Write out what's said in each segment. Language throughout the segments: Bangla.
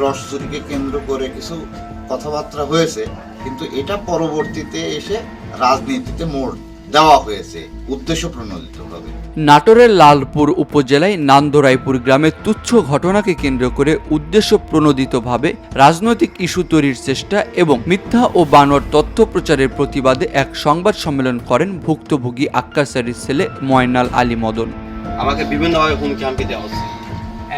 রস চুরিকে কেন্দ্র করে কিছু কথাবার্তা হয়েছে কিন্তু এটা পরবর্তীতে এসে রাজনীতিতে মোড় দেওয়া হয়েছে উদ্দেশ্য প্রণোদিতভাবে নাটোরের লালপুর উপজেলায় নান্দরাইপুর গ্রামে তুচ্ছ ঘটনাকে কেন্দ্র করে উদ্দেশ্য প্রণোদিতভাবে রাজনৈতিক ইস্যু তৈরির চেষ্টা এবং মিথ্যা ও বানর তথ্য প্রচারের প্রতিবাদে এক সংবাদ সম্মেলন করেন ভুক্তভোগী আক্কাসারির ছেলে ময়নাল আলী মদন। আমাকে বিভিন্নভাবে হুমকি হামকি দেওয়া হচ্ছে।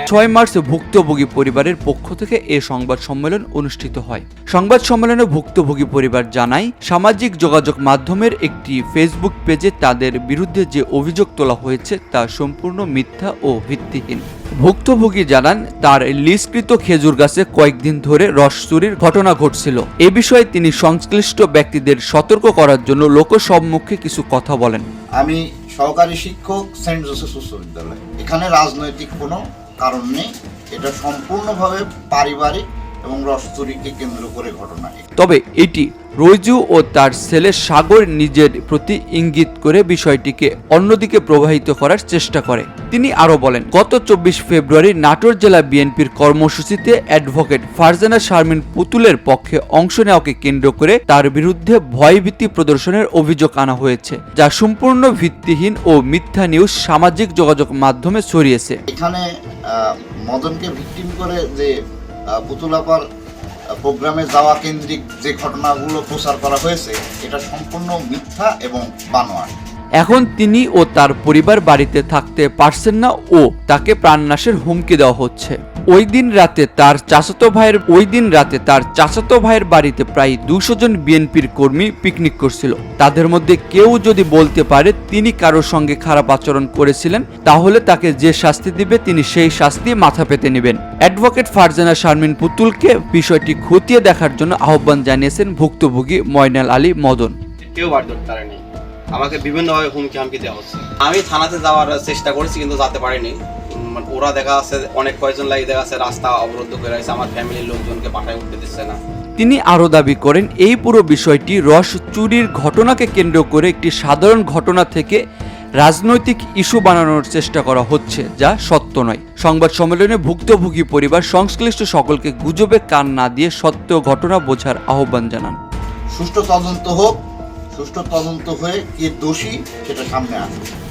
ছয় মার্চ ভুক্তভোগী পরিবারের পক্ষ থেকে এ সংবাদ সম্মেলন অনুষ্ঠিত হয়। সংবাদ সম্মেলনে ভুক্তভোগী পরিবার জানায়, সামাজিক যোগাযোগ মাধ্যমের একটি ফেসবুক পেজে তাদের বিরুদ্ধে যে অভিযোগ তোলা হয়েছে তা সম্পূর্ণ মিথ্যা ও ভিত্তিহীন। ভুক্তভোগী জানান, তার লিস্কৃত খেজুর গাছে কয়েকদিন ধরে রস চুরির ঘটনা ঘটছিল। এ বিষয়ে তিনি সংশ্লিষ্ট ব্যক্তিদের সতর্ক করার জন্য লোকসম্মুখে কিছু কথা বলেন। আমি সহকারী শিক্ষক সেন্ট জোসেফ উচ্চ বিদ্যালয়। এখানে রাজনৈতিক কোনো কারণ নেই। এটা সম্পূর্ণভাবে পারিবারিক এবং রস চুরিকে কেন্দ্র করে ঘটনা তবে এটি রৈজু ও তার ছেলে সাগর নিজের প্রতি ইঙ্গিত করে বিষয়টিকে অন্যদিকে প্রবাহিত করার চেষ্টা করে। তিনি আরও বলেন গত চব্বিশ ফেব্রুয়ারি নাটোর জেলা বিএনপির কর্মসূচিতে অ্যাডভোকেট ফারজানা শারমিন পুতুলের পক্ষে অংশ নেওয়াকে কেন্দ্র করে তার বিরুদ্ধে ভয়ভীতি প্রদর্শনের অভিযোগ আনা হয়েছে যা সম্পূর্ণ ভিত্তিহীন ও মিথ্যা নিউজ সামাজিক যোগাযোগ মাধ্যমে ছড়িয়েছে। এখানে মদনকে ভিকটিম করে যে পুতুলাপার প্রোগ্রামে যাওয়া কেন্দ্রিক যে ঘটনাগুলো প্রচার করা হয়েছে এটা সম্পূর্ণ মিথ্যা এবং বানোয়ার এখন তিনি ও তার পরিবার বাড়িতে থাকতে পারছেন না ও তাকে প্রাণনাশের হুমকি দেওয়া হচ্ছে। ওই দিন রাতে তার চাচাতো ভাইয়ের ওই দিন রাতে তার চাচাতো ভাইয়ের বাড়িতে প্রায় দুশো জন বিএনপির কর্মী পিকনিক করছিল। তাদের মধ্যে কেউ যদি বলতে পারে তিনি কারোর সঙ্গে খারাপ আচরণ করেছিলেন, তাহলে তাকে যে শাস্তি দিবে তিনি সেই শাস্তি মাথা পেতে নেবেন। অ্যাডভোকেট ফারজানা শারমিন পুতুলকে বিষয়টি খতিয়ে দেখার জন্য আহ্বান জানিয়েছেন ভুক্তভোগী ময়নাল আলী মদন। কেউ বার পারেনি আমাকে বিভিন্নভাবে হুমকি হামকি দেওয়া হচ্ছে। আমি থানাতে যাওয়ার চেষ্টা করেছি কিন্তু যেতে পারিনি। ওরা দেখা যাচ্ছে অনেক কয়েকজন লাগে দেখা যাচ্ছে রাস্তা অবরুদ্ধ করে আছে আমার ফ্যামিলির লোকজনকে পাঠায় উঠতে দিচ্ছে না। তিনি আরও দাবি করেন এই পুরো বিষয়টি রস চুরির ঘটনাকে কেন্দ্র করে একটি সাধারণ ঘটনা থেকে রাজনৈতিক ইস্যু বানানোর চেষ্টা করা হচ্ছে যা সত্য নয়। সংবাদ সম্মেলনে ভুক্তভোগী পরিবার সংশ্লিষ্ট সকলকে গুজবে কান না দিয়ে সত্য ঘটনা বোঝার আহ্বান জানান। সুষ্ঠু তদন্ত হোক সুষ্ঠু তদন্ত হয়ে কে দোষী সেটা সামনে আসে